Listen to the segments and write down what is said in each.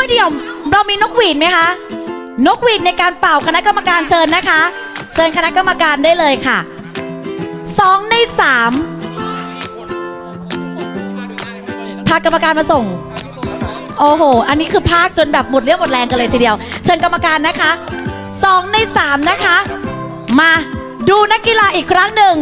มะเดี่ยวเรามีนกหวีดไหมคะ นกหวีดในการเป่าคณะกรรมการเชิญนะคะ เชิญคณะกรรมการได้เลยค่ะสองในสามพากรรมการมาส่ง โอ้โห อันนี้คือพากจนแบบหมดเรี่ยวหมดแรงกันเลยทีเดียว เชิญกรรมการนะคะสองในสามนะคะ มาดูนักกีฬาอีกครั้งหนึ่ง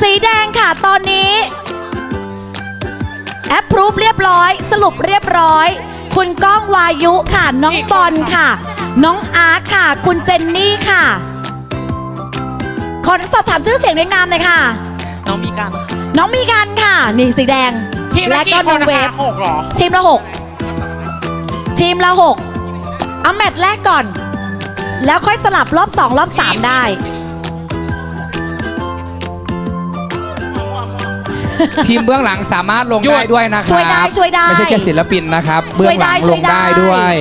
สีแดงค่ะตอนนี้แอปพรูฟเรียบร้อย สรุปเรียบร้อย คุณก้องวายุค่ะ น้องบอลค่ะ น้องอาร์ตค่ะ คุณเจนนี่ค่ะ ขอสอบถามชื่อเสียงเรียงนามหน่อยค่ะ น้องมีการน้องมีกันค่ะนี่สีแดงทีมละและกี่ก็คน้อนงนะเวคะฟหกเหรอ ทีมละหกทีมละหกเอาแมตช์แรกก่อน แล้วค่อยสลับรอบสองรอบสามได้ ทีมเบื้องหลังสามารถลงหยุดได้ด้วยนะครับช่วยได้ช่วยได้ ไม่ใช่แค่ศิลปินนะครับ เบื้องหลังช่ลวยงได้ได้ช่ด้ววยย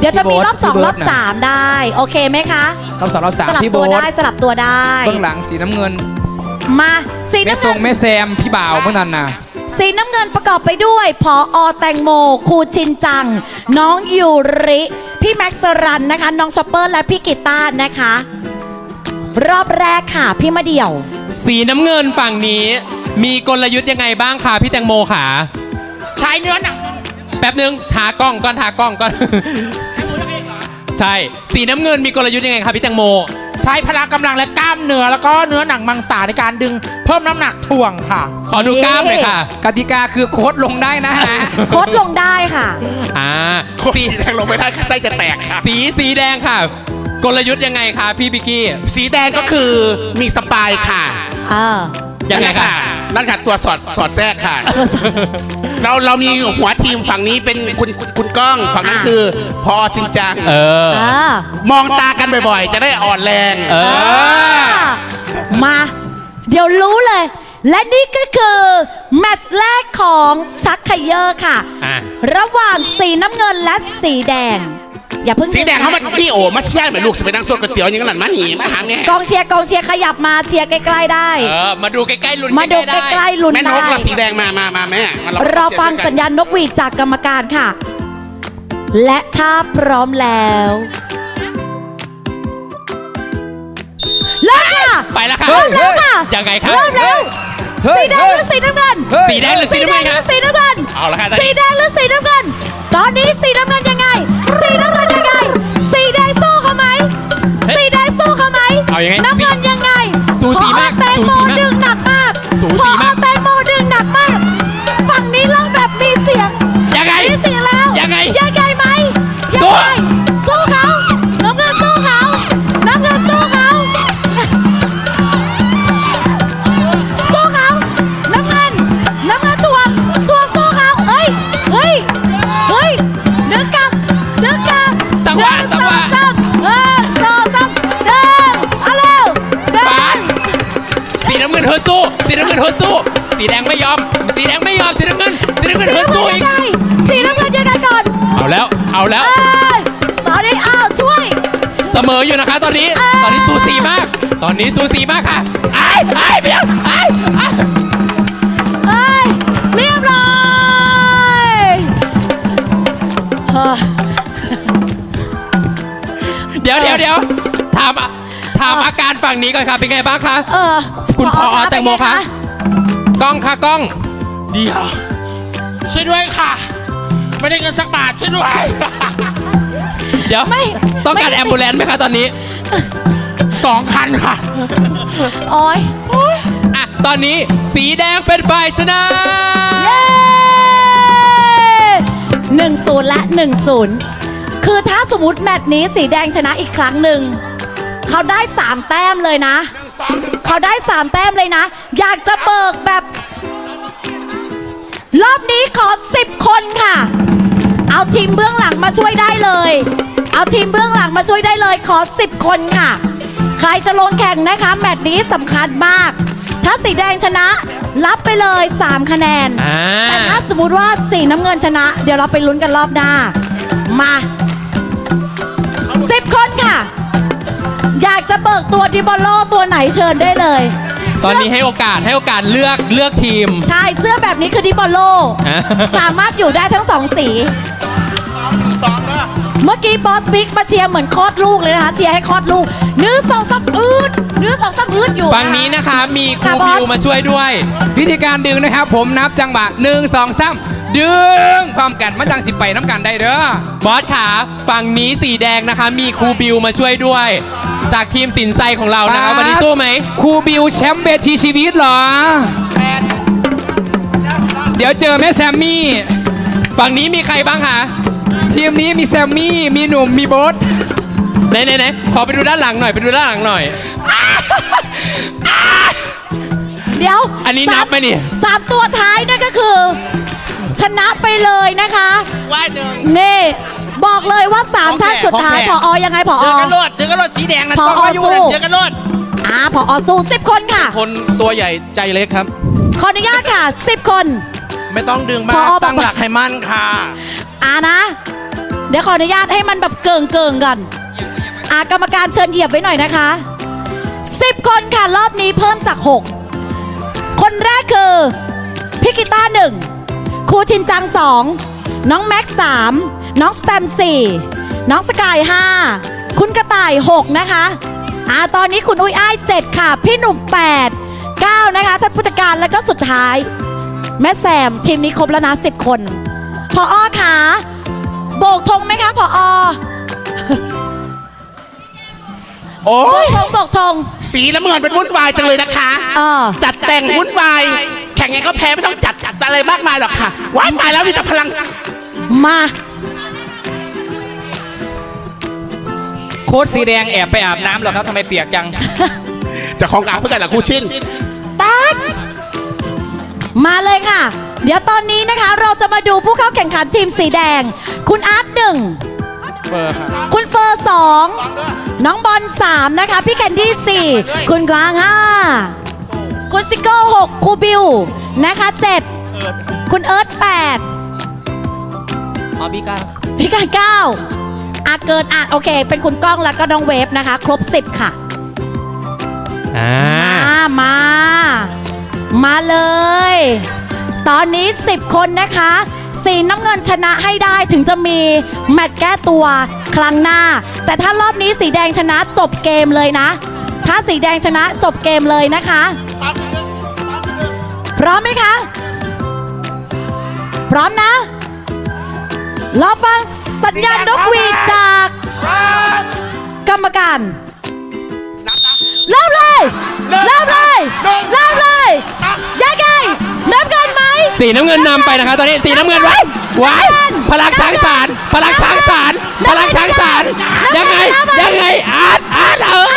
เดี๋ยวจะมีรอบสองพี่รเบิอร์บดนะสามได้ โอเคไหมคะรอบสองรอบสามสลับพี่ตัโบ๊วทได้สลับตัวได้ เบื้องหลังสีน้ำเงิน มาสีแม่น้ำทรเงิงนแม่แซมพี่บ่าวเมื่อนั้นน่ะสีน้ำเงินประกอบไปด้วยพออแตงโมครูชินจัง น้องยูริ พี่แม็กซ์รันนะคะ น้องชอปเปอร์และพี่กิตาร์นะคะ รอบแรกค่ะพี่มะเดี่ยว สีน้ำเงินฝั่งนี้ มีกลยุทธ์ยังไงบ้างคะพี่แตงโมขาใช้เนื้อหนังแป๊บนึงทากล้องก่อนทากล้องก่อน ใช่ สีน้ำเงินมีกลยุทธ์ยังไงคะพี่แตงโม ใช้พละกำลังและกล้ามเนื้อแล้วก็เนื้อหนังมังสาในการดึงเพิ่มน้ำหนักถ่วงค่ะ ขอดูกล้ามหน่อยค่ะ กติกาคือโค้ดลงได้นะฮะ โค้ดลงได้ค่ะ อ่าสีสีแดงลงไม่ได้ไส้จะแตกค่ะ สีสีแดงค่ะ กลยุทธ์ยังไงคะพี่บิกกี้ สีแดงก็คือมีสปายค่ะ เออ ยังไงคะนั่นค่ะตัวสอดสอดแทรกค่ะ เราเรามีหัวทีมฝั่งนี้เป็นคุณคุณก้องฝั่งนั้นคือ พอชินจัง เออเออมองตากันบ่อยๆ จะได้อ่อนแรง เออ มา เดี๋ยวรู้เลย และนี่ก็คือแมตช์แรกของชักไคเยอร์ค่ะ อะ ระหว่างสีน้ำเงินและสีแดง อย่าเพิ่งสีแดงเขามาที่โอมาเชี่ยเหมือนลูกจะไปนั่งสวดก๋วยเตี๋ยวอย่างนั้นมาหนีมาหาแม่กองเชียร์กองเชียร์ขยับมาเชียร์ใกล้ๆได้ เออ มาดูใกล้ๆลุ้นมาดูใกล้ๆใกได้ล้ๆลุ้นแม่นได้กเราสีแดงมามามาแม่มารอฟังสัญญาณนกหวีดจากกรรมการค่ะ และถ้าพร้อมแล้วเริ่มค่ะไปแล้วค่ะเริ่มแล้วค่ะยังไงคะเริ่มแล้วเฮ้ยสีแดงหรือสีน้ำเงินเฮ้ยสีแดงหรือสีน้ำเงินหรืคะอสีน้ำเงินเอาละค่ะตอนนี้สีแดงหรือสีน้ำเงิน ตอนนี้สีน้ำเงินยังไง สีน้ำเงินยังไงสีแดงสู้เขาไหมเฮ้ยสีแดงสู้เขาไหมเอายังไงน้ำเงิน สู้สีน้ำเงินเธอสู้ สีแดงไม่ยอม สีแดงไม่ยอม สีน้ำเงิน สีน้ำเงินเธอสู้อีกยังไงสีน้ำเงินยังไงก่อนเอาแล้ว เอาแล้ว เอ้ยตอนนี้อ้าวช่วย เสมออยู่นะคะตอนนี้ ตอนนี้สูสีมาก ตอนนี้สูสีมากค่ะไอ้ไอ้ไปแล้วไอ้ไอ้เอ้ยเรียบร้อยเฮ้อเดี๋ยวเดี๋ยวเดี๋ยวถามถามอาการฝั่งนี้ก่อนค่ะเป็นไงบ้างคะ เออ คุณพอรับแตงโมเป็นไคะกล้องค่ะกล้อง เดียว ช่วยด้วยค่ะ ไม่ได้เงินสักบาทช่วยด้วย เดี๋ยวไม่ต้องการไม่ แอมบูเลนซ์ไหมคะตอนนี้สองคันค่ะ โอ้ยอะ ตอนนี้สีแดงเป็นฝ่ายชนะ เย้หนึ่งศูนย์และหนึ่งศูนย์คือถ้าสมมติแมตช์นี้สีแดงชนะอีกครั้งหนึ่ง เขาได้สามแต้มเลยนะ เขาได้สามแต้มเลยนะ อยากจะเบิกแบบ รอบนี้ขอ 10 คนค่ะ เอาทีมเบื้องหลังมาช่วยได้เลย เอาทีมเบื้องหลังมาช่วยได้เลยขอ 10 คนค่ะ ใครจะลงแข่งนะคะ แมตช์นี้สำคัญมาก ถ้าสีแดงชนะ รับไปเลย 3 คะแนนอ่าแต่ถ้าสมมติว่าสีน้ำเงินชนะ เดี๋ยวเราไปลุ้นกันรอบหน้า มาากจะเบิกตัวดิบอลโลตัวไหนเชิญได้เลย ตอนนี้ให้โอกาสให้โอกาสเลือกเลือกทีม ใช่เสื้อแบบนี้คือดิบอลโล อ่าสามารถอยู่ได้ทั้งสองสีหนึ่งสองเด้อเมื่อกี้บอสบิ๊กมาเชียร์เหมือนคลอดลูกเลยนะคะเชียร์ให้คลอดลูกเนื้อสองสามอืดเนื้อสองสามอืดอยู่ฝั่งนี้นะคะ มีครูค่ะบอสบิวมาช่วยด้วย วิธีการดึงนะครับ ผมนับจังหวะหนึ่งสองสามดึงพร้อมกันมาจังสิไปน้ำกันได้เด้อบอสขาฝั่งนี้สีแดงนะคะ มีครูบิวมาช่วยด้วย จากทีมสินไซของเรานะคะครับวันนี้สู้ไหมครูบิวแชมป์เวทีชีวิตเหรอ เดี๋ยวเจอแม่แซมมี่ ฝั่งนี้มีใครบ้างคะทีมนี้มีแซมมี่ มีหนุ่ม มีโบ๊ทไหนไหนไหนขอไปดูด้านหลังหน่อย ไปดูด้านหลังหน่อย เดี๋ยวอันนี้สานับไหมเนี่ยสามตัวท้ายนั่นก็คือ ชนะไปเลยนะคะ ว่าหนึ่งนี่ บอกเลยว่าสามท่านสุดท้ายของพแท้อยังไงพอเจอกันรถเจอกันรถสีแดงนะพอต้องมาอยู่สู้นะเจอกันรถอ่าพอสู้สิบคนค่ะ คนตัวใหญ่ใจเล็กครับ ขออนุญาตค่ะสิบคน ไม่ต้องดึงมาพอบอกตั้งหลักให้มั่นค่ะอ่านะ เดี๋ยวขออนุญาตให้มันแบบเกิงเกิงๆก่อนอ่ากรรมการเชิญเหยียบไว้หน่อยนะคะสิบคนค่ะรอบนี้เพิ่มจากหกคนแรกคือพี่กีตาร์หนึ่งครูชินจังสองน้องแม็กซ์สาม น้องสแตมสี่น้องสกายห้าคุณกระต่ายหกนะคะอ่าตอนนี้คุณอุ้ยอ้ายเจ็ดค่ะ พี่หนุ่มแปดเก้านะคะ ท่านผู้จัดการแล้วก็สุดท้าย แม่แซม ทีมนี้ครบแล้วนะสิบคนพออขาโบกธงไหมคะพออโอ้โบยกธงโบกธง สีน้ำเงินเป็นวุ่นวายจังเลยนะคะ เออ จัดแต่งวุ่นวาย แข่งไงก็แพ้ไม่ต้องจัดอะไรมากมายหรอกค่ะว้ายตายแล้วมีแต่พลัง มา ค้ดสีแดงแอบไปอาบน้ำเหรอครับทำไมเปียกจัง จะของกลางเพื่อนกันเหรอครูชินมาเลยค่ะ เดี๋ยวตอนนี้นะคะเราจะมาดูผู้เข้าแข่งขันทีมสีแดง คุณอาร์ตหนึ่งคุณเฟอร์สองน้องบอลสามนะคะ พี่แคนดี้สี่คุณกวางห้าคุณซิโก้หกครูบิวนะคะเจ็ดคุณเอิร์ธแปดอ๋อพี่ก้าพี่การเก้า อาเกินอะโอเค เป็นคุณก้องแล้วก็น้องเวฟนะคะ ครบ 10 ค่ะอ่ามามา มาเลย ตอนนี้ 10 คนนะคะ สีน้ำเงินชนะให้ได้ถึงจะมี แมตช์แก้ตัวครั้งหน้า แต่ถ้ารอบนี้สีแดงชนะจบเกมเลยนะ ถ้าสีแดงชนะจบเกมเลยนะคะพร้อมไหมคะ พร้อมนะรอฟัง สัญญาณนกหวีดจากกรรมการ เริ่มเลย เริ่มเลย เริ่มเลยยังไงนับกันไหมสีน้ำเงินนำไปนะคะตอนนี้สีน้ำเงินไว้ไว้พลังช้างสารพลังช้างสารพลังช้างสารยังไงยังไงอาร์ตอาร์ตเออ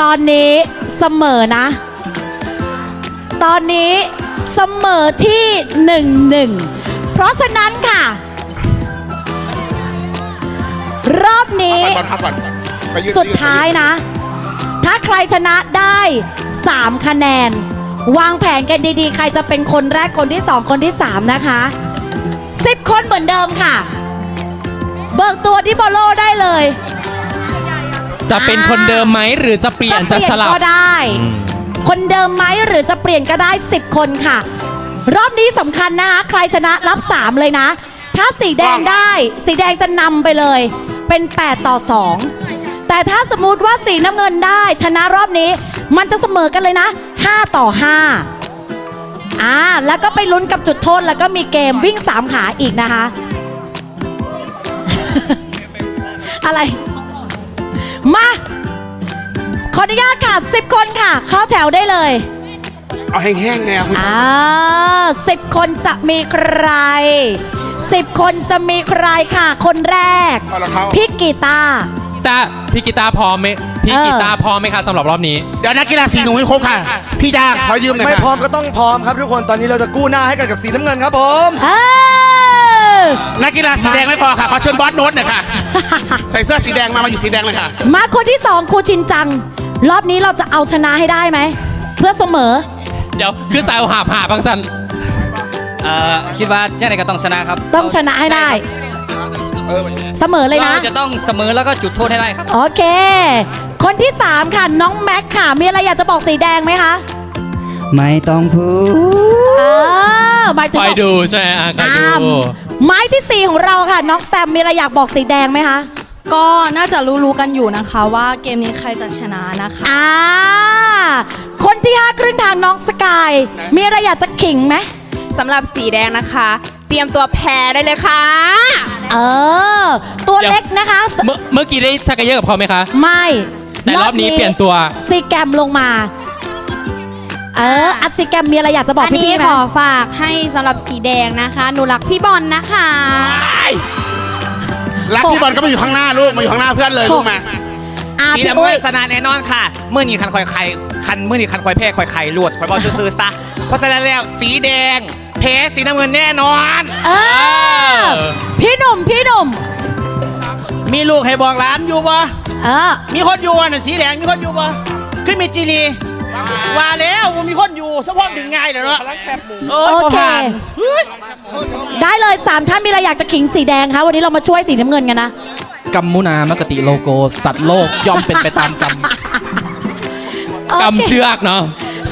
ตอนนี้เสมอนะ ตอนนี้ เสมอที่หนึ่งหนึ่งเพราะฉะนั้นค่ะ รอบนี้พักก่อนไปยืนสุดท้ายนะ ถ้าใครชนะได้ 3 คะแนน วางแผนกันดีๆ ใครจะเป็นคนแรกคนที่ 2 คนที่ 3 นะคะ 10 คนเหมือนเดิมค่ะ เบิกตัวที่บอลโลได้เลยจะเป็นคนเดิมไหมหรือจะเปลี่ยนจะเปลี่ยสนลับก็ได้ คนเดิมไหมหรือจะเปลี่ยนก็ได้ 10 คนค่ะ รอบนี้สำคัญนะคะใครชนะรับ 3 เลยนะ ถ้าสีแดงได้ สีแดงจะนำไปเลย เป็น 8 ต่อ 2 แต่ถ้าสมมุติว่าสีน้ำเงินได้ ชนะรอบนี้มันจะเสมอกันเลยนะ 5 ต่อ 5 อ่า แล้วก็ไปลุ้นกับจุดโทษแล้วก็มีเกมวิ่ง 3 ขาอีกนะคะ อะไร มา ขออนุญาตค่ะ 10 คนค่ะ เข้าแถวได้เลยเอาแห้งๆไงคุณอ่าสิบคนจะมีใครสิบคนจะมีใครค่ะ คนแรกเอารองเท้าพี่กีตาร์ ตาพี่กีตาร์พร้อมไหมพี่เออ กีตาร์พร้อมไหมคะสำหรับรอบนี้ เดี๋ยวนักกีฬาสีหนูให้ครบค่ะ พี่จ้าขอยืมหน่อยไม่ค่ะพร้อมก็ต้องพร้อมครับทุกคน ตอนนี้เราจะกู้หน้าให้กันกับสีน้ำเงินครับผม เออนักกีฬาสีแดงไม่พอค่ะขอเชิญบอสโน้ตหน่อยค่ะ ใส่เสื้อสีแดงมามาอยู่สีแดงเลยค่ะ มาคนที่สองครูชินจัง รอบนี้เราจะเอาชนะให้ได้ไหม เพื่อเสมอ เดี๋ยวคือสายหาบหาบางสันเอ่อคิดว่ายังไงก็ต้องชนะครับต้องชนะให้ได้ เสมอเลยนะ เราจะต้องเสมอแล้วก็จุดโทษให้ได้ครับ โอเค คนที่สามค่ะ น้องแม็กค่ะ มีอะไรอยากจะบอกสีแดงไหมคะ ไม่ต้องพูด เออหมายถึงคอยดูใช่ไหมอะคอยอ้ามดู ไม้ที่สี่ของเราค่ะ น้องแซมมีอะไรอยากบอกสีแดงไหมคะ ก็น่าจะรู้ๆกันอยู่นะคะว่าเกมนี้ใครจะชนะนะคะ อ่า คนที่ห้าครึ่งทางน้องสกาย มีอะไรอยากจะขิงไหม สำหรับสีแดงนะคะ เตรียมตัวแพ้ได้เลยค่ะ เออ ตัวเดี๋ยวเล็กนะคะ เมื่อเมื่อกี้ได้ชักกระเยอะกับเขาไหมคะ ไม่แต่รอบนี้เปลี่ยนตัว ซีแกรมลงมา เออ อัดซีแกรมมีอะไรอยากจะบอกอันนี้พี่ๆไหมขอฝากให้สำหรับสีแดงนะคะ หนูรักพี่บอลนะคะ รักพี่บอลก็มาอยู่ข้างหน้าลูกมาอยู่ข้างหน้าเพื่อนเลยลูกมาอ่าสีพี่น้ำอุ้เงิยนสนานแน่นอนค่ะ เมื่อนี้คันคอยไข่คันเมื่อนี้คันคอยแพ้คอยไข่ลวดคอยบอลซื้อๆซะ เพราะฉะนั้นแล้วสีแดงแพ้สีน้ำเงินแน่นอนเออพี่หนุ่มพี่หนุ่มมีลูกให้บอกหลานอยู่ปะเออมีคนอยู่อะน่ะสีแดงมีคนอยู่ปะขึ้นมีจีนี ว่าแล้วว่ามีคนอยู่สะพอดึงง่ายเลยเนาะเออโอพอเค ผ่านเฮ้ยได้เลยสามท่านมีอะไรอยากจะขิงสีแดงคะวันนี้เรามาช่วยสีน้ำเงินกันนะ กัมมุนามกติโลโก สัตว์โลกย่อมเป็นไปตามกรรมกำเชือกเนาะ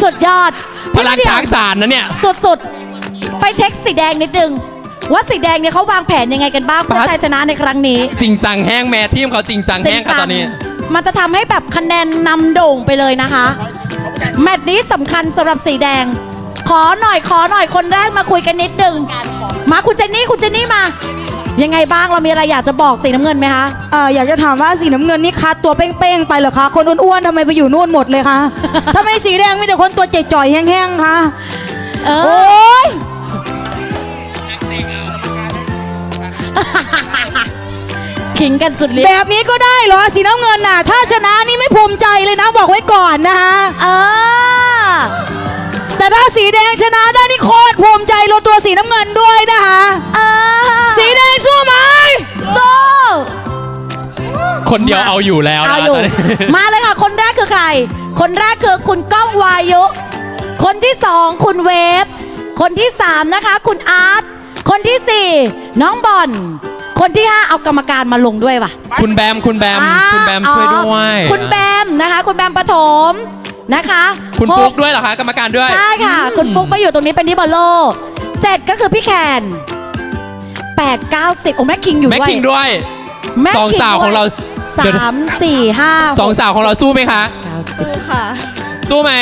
สุดยอดพลังช้างสารนะเนี่ยสุดๆ ไปเช็คสีแดงนิดนึง ว่าสีแดงเนี่ยเขาวางแผนยังไงกันบ้างเพื่อปั๊ดชัยชนะในครั้งนี้จริงจังแห้งแม่ทีมเขาจริงจังแห้งค่ะตอนนี้ มันจะทำให้แบบคะแนนนำโด่งไปเลยนะคะ แมตช์นี้สำคัญสำหรับสีแดง ขอหน่อยขอหน่อยคนแรกมาคุยกันนิดนึงมาคุณเจนนี่คุณเจนนี่มา ยังไงบ้างเรามีอะไรอยากจะบอกสีน้ำเงินไหมคะ เอ่ออยากจะถามว่าสีน้ำเงินนี่คัดตัวเป้งๆไปเหรอคะ คนอ้วนๆทำไมไปอยู่นู่นหมดเลยคะ ทำไมสีแดงมีแต่คนตัวจ่อยๆแห้งๆคะเอโออ้ยขิงกันสุดฤทแบธิ์บนี้ก็ได้เหรอสีน้ำเงินน่ะ ถ้าชนะนี่ไม่ ภูมิใจเลยนะบอกไว้ก่อนนะคะเออแต่ถ้าสีแดงชนะได้นี่โคตรภูมิใจรวมตัวสีน้ำเงินด้วยนะคะเออสีแดงสู้ไหมสู้คนเดียวเอาอยู่แล้วเอานะอยู่ตอนนี้ มาเลยค่ะ คนแรกคือใคร คนแรกคือคุณก้องวายุ คนที่สองคุณเวฟ คนที่สามนะคะ คุณอาร์ต คนที่สี่น้องบอล คนที่ห้าเอากรรมการมาลงด้วยว่ะคุณแบมคุณแบม อ่าคุณแบมช่วยด้วย อ๋อคุณแบมนะคะ คุณแบมปฐมนะคะคุณห ฟุกด้วยเหรอคะกรรมการด้วย ใช่ค่ะ คุณฟุกมาอยู่ตรงนี้เป็นที่บอลโลเจ็ดก็คือพี่แคนแปดเก้าสิบโอ้แม่คิงอยู่แม็กด้วยคิงด้วย แม่สองคิสาวของเราสเดี๋ยวามสี่ห้าสองสาวของเราสู้ไหมคะ เก้าสิบค่ะ สู้ไหม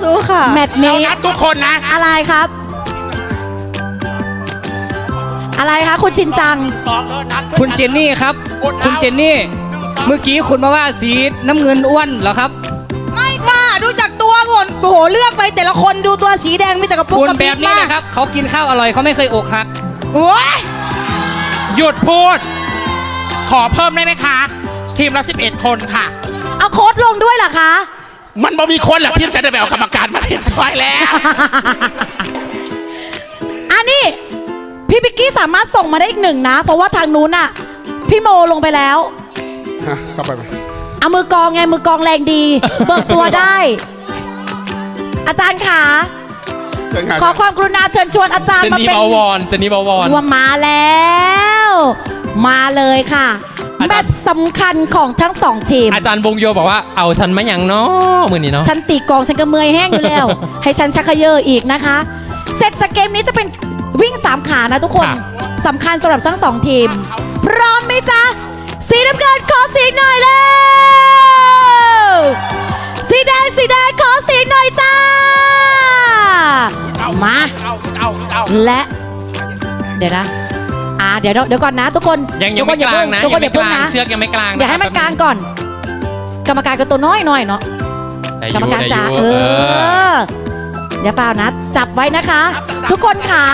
สู้ค่ะ แมตช์เรานี้นัดทุกคนนะ อะไรครับ อะไรคะคุณชินจัง คุณเจนนี่ครับ คุณเจนนี่ เมื่อกี้คุณมาว่าสีน้ำเงินอ้วนเหรอครับ ไม่ค่ะดูจากตัวก่อนโอ้โหเลือกไปแต่ละคนดูตัวสีแดงมีแต่กระปุกคุณกระแบปิบบนี้มากนะครับเขากินข้าวอร่อยเขาไม่เคยอกหัก โอ้ยหยุดพูด ขอเพิ่มได้ไหมคะ ทีมละ 11 คนค่ะ เอาโค้ดลงด้วยเหรอคะ มันบ่มีคนหรอกทีมฉันจะไปเอากรรมการมาเล่นซอยแล้วอันนี้ พี่พิกกี้สามารถส่งมาได้อีกหนึ่งนะ เพราะว่าทางนู้นน่ะพี่โมลงไปแล้วเข้าไปเอามือกองไงมือกองแรงดี เบิกตัวได้ อาจารย์ขาเชิญค่ะขอความกรุณาเชิญชวนอาจารย์เจนมานี่เป็น บาวอนเจนนี่บาวอนว่ามาแล้ว มาเลยค่ะอาจารย์ แมตช์สำคัญของทั้งสองทีม อาจารย์วงโยบอกว่าเอาฉันมาอย่างเนาะมือนี้เนาะ ฉันตีกลองฉันก็เมื่อยแห้งอยู่แล้ว ให้ฉันชักเขยออีกนะคะ เสร็จจากเกมนี้จะเป็น วิ่งสามขานะทุกคนค่ะสำคัญสำหรับทั้งสองทีม พร้อมไหมจ๊ะ สีน้ำเงินขอเสียงหน่อยเร็วสีแดงสีแดงขอเสียงหน่อยจ้ามา เอาเอาเอา และเดี๋ยวนะ อ่าเดี๋ยวเดี๋ยวก่อนนะ ทุกคนยังยัทุงกคไม่นอย่ากลาเพิ่งงนะทุกคยันงอย่าไม่กเพิ่งลางนะเชือกยังไม่กลางอย่าให้มันกลางก่อน กรรมการก็ตัวน้อยหน่อยเนาะได้กรรมการได้จ๋ายู่เอออ ย่าเปล่านะ จับไว้นะคะ ทุกคนขา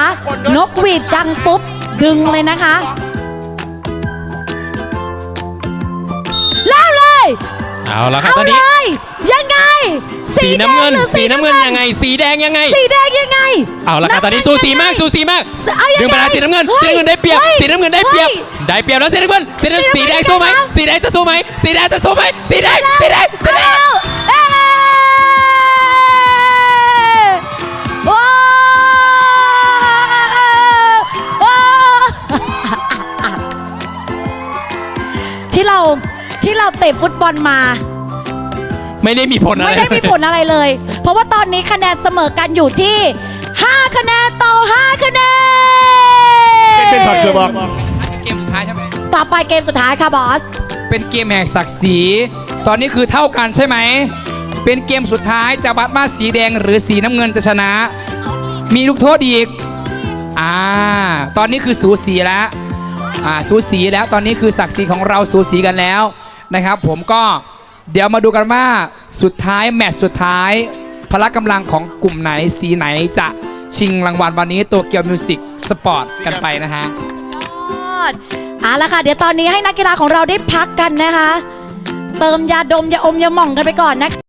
นกหวีดดังปุ๊บ ดึงเลยนะคะเล่าเลย เอาละค่ะเอาตอนเลนี้ ย ยังไงสีน้ำเงิน แดหรือสีน้ำเงินยังไง สีแดงยังไง สีแดงยังไงเอาละค่ะตอนนี้ำสูเงิสีมากยังไงสูสีมาก เอายังไงดึงไปแล้วสีน้ำเงิน ฮ้สีน้ำเงินได้เปรียบ ฮ้สีน้ำเงินได้เปรียบ ฮ้ ได้เปรียบแล้วสีน้ำเงินสีน้ำสีสีน้ำเงินแดงสู้ไหมได้ครับสีแดงจะสู้ไหมสีแดงจะสู้ไหมสีแดง สีแดง สีแดง เอ้ย ที่เราที่เราเตะฟุตบอลมา ไม่ได้มีผลอะไร ไม่ได้มีผลอะไรเลย เพราะว่าตอนนี้คะแนนเสมอกันอยู่ที่ 5 คะแนนต่อ 5 คะแนน เป็นช็อตเกือบบอกเกมสุดท้ายใช่ไหมต่อไปเกมสุดท้ายค่ะบอส เป็นเกมแห่งศักดิ์ศรี ตอนนี้คือเท่ากันใช่ไหม เป็นเกมสุดท้ายจะบัดมาสีแดงหรือสีน้ำเงินจะชนะ มีลูกโทษอีก อ่า ตอนนี้คือสูสีแล้ว อ่า สูสีแล้ว ตอนนี้คือศักดิ์ศรีของเราสูสีกันแล้ว นะครับ ผมก็เดี๋ยวมาดูกันว่าสุดท้ายแมตช์สุดท้าย พละกำลังของกลุ่มไหนสีไหนจะชิงรางวัลวันนี้ตัวเกียวมิวสิกสปอร์ตกันไปนะฮะยอดเอาละค่ะ เดี๋ยวตอนนี้ให้นักกีฬาของเราได้พักกันนะคะ เติมยาดมยาอมยาหม่องกันไปก่อนนะคะ